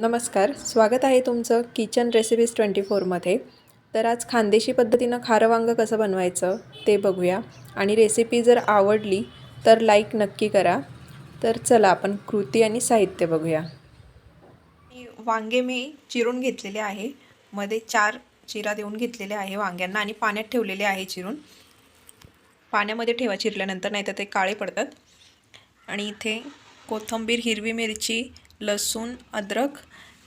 नमस्कार स्वागत आहे तुमचं किचन रेसिपीज ट्वेंटी फोरमध्ये. तर आज खानदेशी पद्धतीनं खारं वांगं कसं बनवायचं ते बघूया. आणि रेसिपी जर आवडली तर लाईक नक्की करा. तर चला आपण कृती आणि साहित्य बघूया. वांगे मी चिरून घेतलेले आहे. मध्ये चार चिरा देऊन घेतलेले आहे वांग्यांना आणि पाण्यात ठेवलेले आहे चिरून. पाण्यामध्ये ठेवा चिरल्यानंतर नाही तर ते काळे पडतात. आणि इथे कोथिंबीर हिरवी मिरची लसूण अद्रक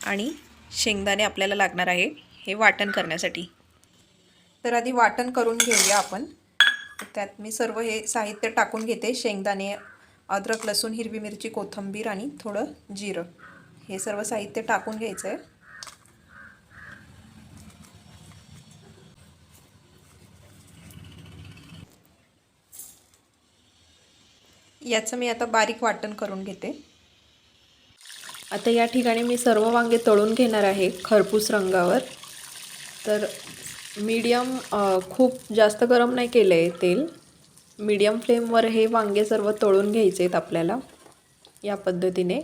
आणि शेंगदाणे आपल्याला लागणार आहे हे वाटण करण्यासाठी. तर आधी वाटण करून घेऊया आपण. त्यात मी सर्व हे साहित्य टाकून घेते. शेंगदाणे अद्रक लसूण हिरवी मिरची कोथिंबीर आणि थोडं जिरं. हे सर्व साहित्य टाकून घ्यायचं आहे याचं मी आता बारीक वाटण करून घेते. आता या ठिकाणी मी सर्व वांगे तळून घेणार आहे खरपूस रंगावर. तर मीडियम खूप जास्त गरम नाही केलं आहे तेल मीडियम फ्लेमवर हे वांगे सर्व तळून घ्यायचे आहेत आपल्याला या पद्धतीने.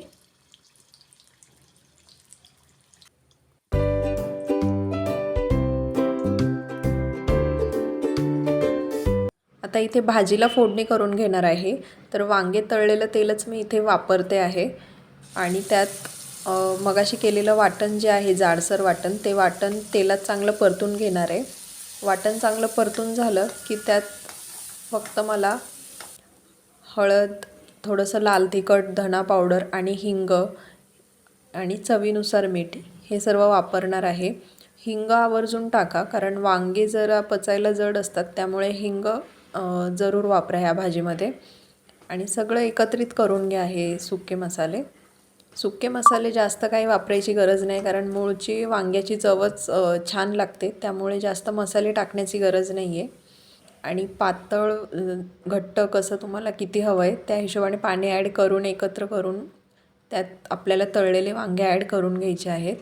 आता इथे भाजीला फोडणी करून घेणार आहे. तर वांगे तळलेलं तेलच मी इथे वापरते आहे. आणि त्यात मगाशी केलेलं वाटण जे आहे जाडसर वाटण ते वाटण तेलात चांगलं परतून घेणार आहे. वाटण चांगलं परतून झालं की त्यात फक्त मला हळद थोडंसं लाल तिखट धना पावडर आणि हिंग आणि चवीनुसार मीठ हे सर्व वापरणार आहे. हिंग आवर्जून टाका कारण वांगे जरा पचायला जड असतात त्यामुळे हिंग जरूर वापरा ह्या भाजीमध्ये. आणि सगळं एकत्रित करून घ्या हे सुके मसाले. सुके मसाले जास्त काही वापरायची गरज नाही कारण मूळची वांग्याची चवच छान लागते. त्यामुळे जास्त मसाले टाकण्याची गरज नाही आहे आणि पातळ घट्ट कसं तुम्हाला किती हवं आहे त्या हिशोबाने पाणी ॲड करून एकत्र करून त्यात आपल्याला तळलेले वांगे ॲड करून घ्यायचे आहेत.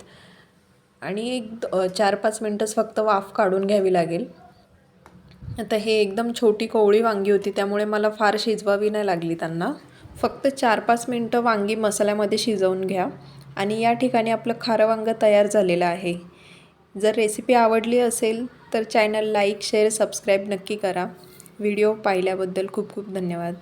आणि एक चार पाच मिनटंच फक्त वाफ काढून घ्यावी लागेल. आता हे एकदम छोटी कोवळी वांगी होती त्यामुळे मला फार शिजवावी नाही लागली त्यांना. फक्त चार पाच मिनटं वांगी मसाल्यामध्ये शिजवून घ्या आणि या ठिकाणी आपलं खारं वांगं तयार झालेलं आहे. जर रेसिपी आवडली असेल तर चॅनल लाईक शेअर सबस्क्राईब नक्की करा. व्हिडिओ पाहिल्याबद्दल खूप खूप धन्यवाद.